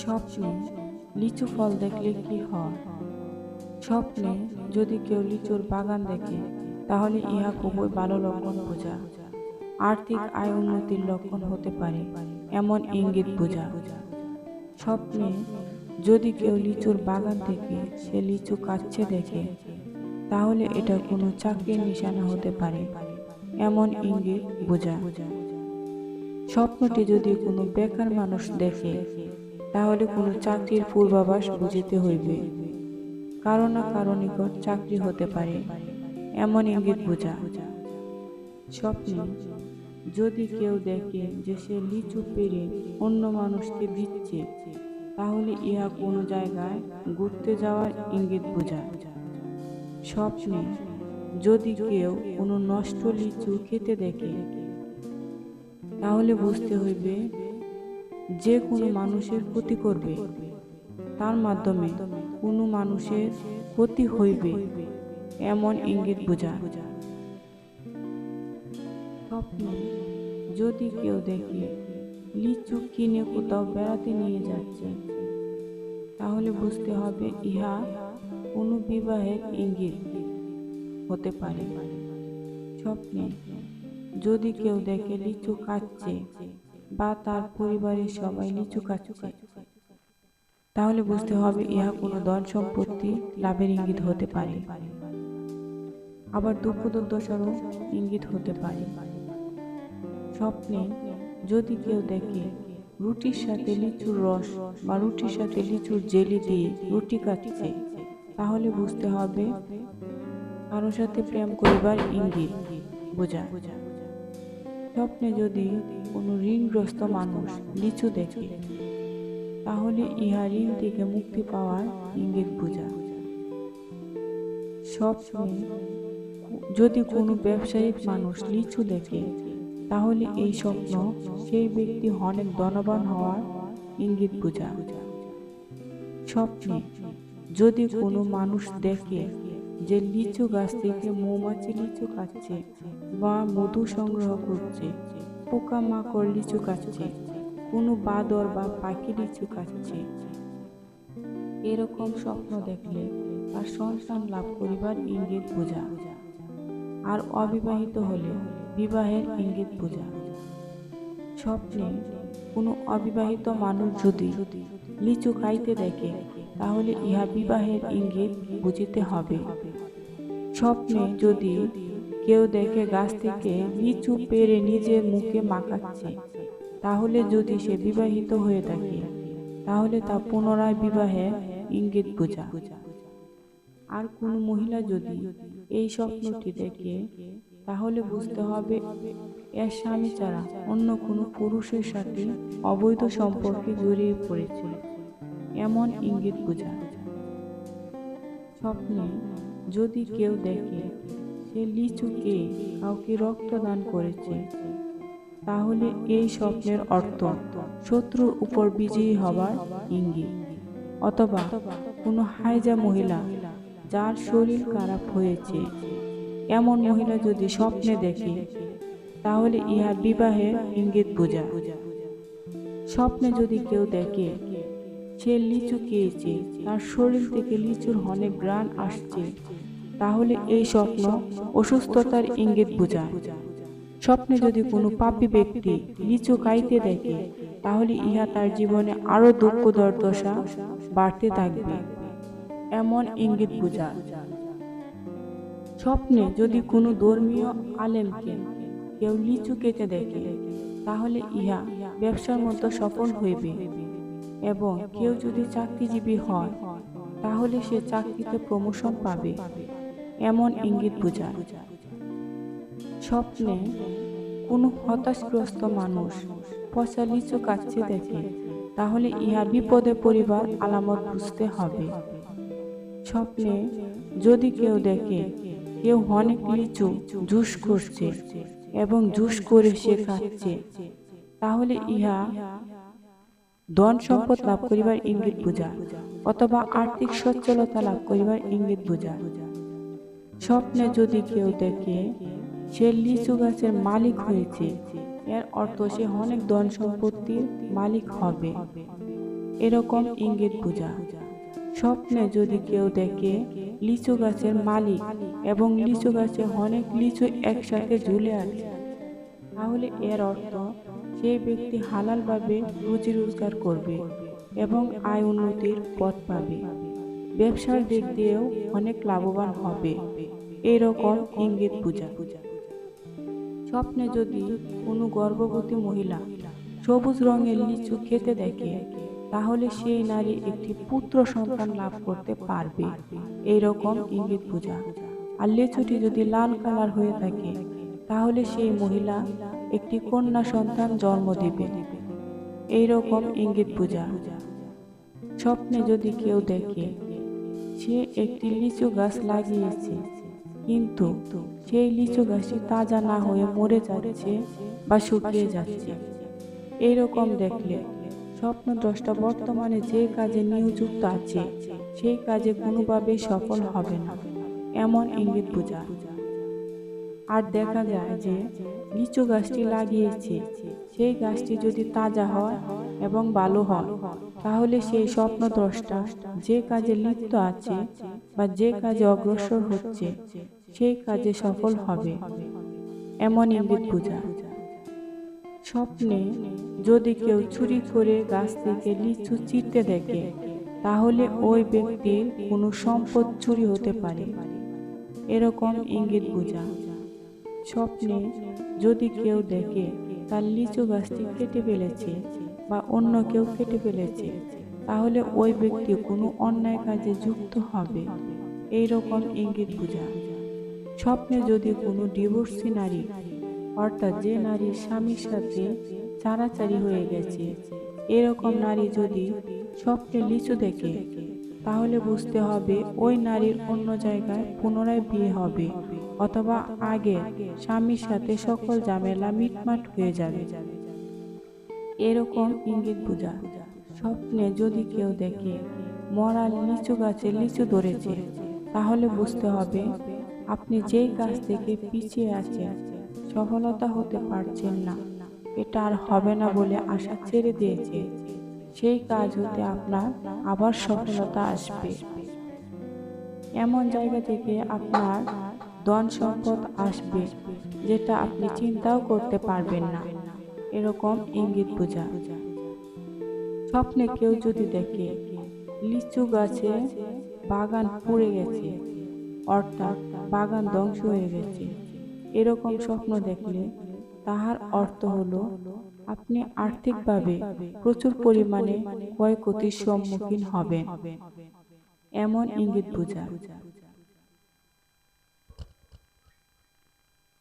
স্বপ্নে লিচু ফল দেখলে কি হয়? স্বপ্নে যদি কেউ লিচুর বাগান দেখে, তাহলে ইহা খুবই ভালো লক্ষণ বোঝা আর্থিক আয় উন্নতির লক্ষণ হতে পারে, এমন ইঙ্গিত বোঝা স্বপ্নে যদি কেউ লিচুর বাগান থেকে সে লিচু কাটছে দেখে, তাহলে এটা কোনো চাকরির নিশানা হতে পারে, এমন ইঙ্গিত বোঝা স্বপ্নটি যদি কোনো বেকার মানুষ দেখে তাহলে কোনো চাকরির পূর্বাভাস বুঝিতে হইবে। কারও না কারও নিকট চাকরি হতে পারে, এমন ইঙ্গিত বোঝা। স্বপ্নে, যদি কেউ দেখে যে সে লিচু পেরে অন্য মানুষকে দিচ্ছে, তাহলে ইহা কোনো জায়গায় ঘুরতে যাওয়ার ইঙ্গিত বোঝা। স্বপ্নে, যদি কেউ কোনো নষ্ট লিচু খেতে দেখে, তাহলে বুঝতে হইবে যে কোনো মানুষের ক্ষতি করবে। তার মাধ্যমে কোনো মানুষের ক্ষতি হইবে, এমন ইঙ্গিত বোঝা। স্বপ্নে, যদি কেউ দেখে, লিচু কিনে কোথাও বেড়াতে নিয়ে যাচ্ছে, তাহলে বুঝতে হবে ইহা কোনো বিবাহের ইঙ্গিত হতে পারে। স্বপ্নে, যদি কেউ দেখে লিচু খাচ্ছে বা তার পরিবারের সবাই লিচু খাচ্ছে তাহলে বুঝতে হবে ইহা কোনো ধন সম্পত্তি লাভের ইঙ্গিত হতে পারে। আবার দুঃখ দুর্দশারও ইঙ্গিত হতে পারে। স্বপ্নে যদি কেউ দেখে রুটির সাথে লিচুর রস বা রুটির সাথে লিচুর জেলি দিয়ে রুটি কাটছে তাহলে বুঝতে হবে কারোর সাথে প্রেম করিবার ইঙ্গিত বোঝা বোঝা। স্বপ্নে যদি কোনো ঋণগ্রস্ত মানুষ লিচু দেখে, তাহলে ইহা ঋণ থেকে মুক্তি পাওয়ার ইঙ্গিত বোঝা। স্বপ্নে যদি কোনো ব্যবসায়িক মানুষ লিচু দেখে, তাহলে এই স্বপ্ন সেই ব্যক্তি অনেক ধনবান হওয়ার ইঙ্গিত বোঝা। স্বপ্নে যদি কোনো মানুষ দেখে যে লিচু গাছ থেকে মৌমাছি লিচু খাচ্ছে বা মধু সংগ্রহ করছে, পোকামাকড় লিচু খাচ্ছে কোনো বাদর বা পাখি লিচু খাচ্ছে এরকম স্বপ্ন দেখলে তার সন্তান লাভ করিবার ইঙ্গিত বোঝা। আর অবিবাহিত হলে বিবাহের ইঙ্গিত বোঝা। স্বপ্নে কোনো অবিবাহিত মানুষ যদি লিচু খাইতে দেখে তাহলে ইহা বিবাহের ইঙ্গিত বুঝিতে হবে। স্বপ্নে যদি কেউ দেখে গাছ থেকে লিচু পেরে নিজের মুখে মাখাচ্ছে, তাহলে যদি সে বিবাহিত হয়ে থাকে, তাহলে তা পুনরায় বিবাহে ইঙ্গিত বোঝা। আর কোনো মহিলা যদি এই স্বপ্নটি দেখে, তাহলে বুঝতে হবে এর স্বামী ছাড়া অন্য কোনো পুরুষের সাথে অবৈধ সম্পর্কে জড়িয়ে পড়েছে। এমন ইঙ্গিত বোঝা স্বপ্নে যদি কেউ দেখে সে লিচুকে কাউকে রক্তদান করেছে, তাহলে এই স্বপ্নের অর্থ শত্রুর উপর বিজয়ী হবার ইঙ্গিত। অথবা কোনো হাইজা মহিলা যার শরীর খারাপ হয়েছে, এমন মহিলা যদি স্বপ্নে দেখে, তাহলে ইহা বিবাহের ইঙ্গিত বোঝা স্বপ্নে যদি কেউ দেখে সে লিচু খেয়েছে, তার শরীর থেকে লিচুর অনেক গ্রান আসছে। তাহলে এই স্বপ্ন অসুস্থতার ইঙ্গিত বোঝায়। স্বপ্নে যদি কোনো পাপী ব্যক্তি লিচু খাইতে দেখে, তাহলে ইহা তার জীবনে আরও দুঃখ দুর্দশা বাড়তে থাকবে। এমন ইঙ্গিত বোঝায়। স্বপ্নে যদি কোনো ধর্মীয় আলেমকে কেউ লিচু কেটে দেখে, তাহলে ইহা ব্যবসার মতো সফল হইবে। এবং কেউ যদি চাকরিজীবী হয়, তাহলে সে চাকরিতে প্রমোশন পাবে। এমন ইঙ্গিত বোঝায়। স্বপ্নে কোনো হতাশগ্রস্ত মানুষ পচা লিচু কাটছে দেখে, তাহলে ইহা বিপদে পরিবার আলামত বুঝতে হবে। স্বপ্নে যদি কেউ দেখে, কেউ অনেক লিচু জুস করছে এবং জুস করে সে খাচ্ছে, তাহলে ইহা ধন সম্পদ লাভ করিবার ইঙ্গিত বোঝা, অথবা আর্থিক সচ্ছলতা লাভ করিবার ইঙ্গিত বোঝা। স্বপ্নে যদি কেউ দেখে, সে লিচু গাছের মালিক হয়েছে, এর অর্থ সে অনেক ধন সম্পত্তির মালিক হবে। এরকম ইঙ্গিত বোঝা। স্বপ্নে যদি কেউ দেখে, লিচু গাছের মালিক এবং লিচু গাছে অনেক লিচু একসাথে ঝুলে আছে, তাহলে এর অর্থ সেই ব্যক্তি হালালভাবে রুজি রোজগার করবে এবং আয় উন্নতির পথ পাবে। ব্যবসার দিক দিয়েও অনেক লাভবান হবে। এরকম ইঙ্গিত পূজা স্বপ্নে যদি কোনো গর্ভবতী মহিলা সবুজ রঙের লিচু খেতে দেখে, তাহলে সেই নারী একটি পুত্র সন্তান লাভ করতে পারবে। এইরকম ইঙ্গিত পূজা আর লিচুটি যদি লাল কালার হয়ে থাকে, তাহলে সেই মহিলা একটি কন্যা সন্তান জন্ম দিবে। এইরকম ইঙ্গিত পূজা স্বপ্নে যদি কেউ দেখে, সে একটি লিচু গাছ লাগিয়েছে, কিন্তু সেই লিচু গাছটি তাজা না হয়ে মরে যাচ্ছে বা শুকিয়ে যাচ্ছে। এইরকম দেখলে স্বপ্ন স্বপ্নদ্রষ্টা বর্তমানে যে কাজে নিয়োজিত আছে, সেই কাজে কোনোভাবে সফল হবে না, এমন ইঙ্গিত বোঝা। আর দেখা যায় যে লিচু গাছটি লাগিয়েছে। সেই গাছটি যদি তাজা হয় এবং ভালো হয়, তাহলে সেই স্বপ্ন স্বপ্নদ্রষ্টা যে কাজে লিপ্ত আছে বা যে কাজে অগ্রসর হচ্ছে, সেই কাজে সফল হবে। এমন ইঙ্গিত বোঝা। স্বপ্নে যদি কেউ চুরি করে গাছ থেকে লিচু চিরতে দেখে, তাহলে ওই ব্যক্তির কোনো সম্পদ চুরি হতে পারে। এরকম ইঙ্গিত বোঝা। স্বপ্নে যদি কেউ দেখে, তার লিচু গাছটি কেটে ফেলেছে বা অন্য কেউ কেটে ফেলেছে, তাহলে ওই ব্যক্তি কোনো অন্যায় কাজে যুক্ত হবে। এই রকম ইঙ্গিত বোঝা। স্বপ্নে যদি কোনো ডিভোর্সি নারী, অর্থাৎ যে নারী স্বামীর সাথে চারাচারি হয়ে গেছে, এরকম নারী যদি স্বপ্নে লিচু দেখে তাহলে বুঝতে হবে ওই নারীর অন্য জায়গায় পুনরায় বিয়ে হবে, অথবা আগে স্বামীর সাথে সকল ঝামেলা মিটমাট হয়ে যাবে। এরকম ইঙ্গিত বোঝা। স্বপ্নে যদি কেউ দেখে মরা লিচু গাছে লিচু ধরেছে, তাহলে বুঝতে হবে আপনি যেই কাজ থেকে পিছিয়ে আছেন, সফলতা হতে পারছেন না। এটা আর হবে না বলে আশা ছেড়ে দিয়েছে। সেই কাজ হতে আপনার আবার সফলতা আসবে। এমন জায়গা থেকে আপনার ধন সম্পদ আসবে, যেটা আপনি চিন্তাও করতে পারবেন না। এরকম ইঙ্গিত বোঝা। স্বপ্নে কেউ যদি দেখে, লিচু গাছে বাগান পুড়ে গেছে, অর্থাৎ বাগান ধ্বংস হয়ে গেছে, এরকম স্বপ্ন দেখলে তাহার অর্থ হল আপনি আর্থিকভাবে প্রচুর পরিমাণে ক্ষয়ক্ষতির সম্মুখীন হবেন। এমন ইঙ্গিত বোঝা।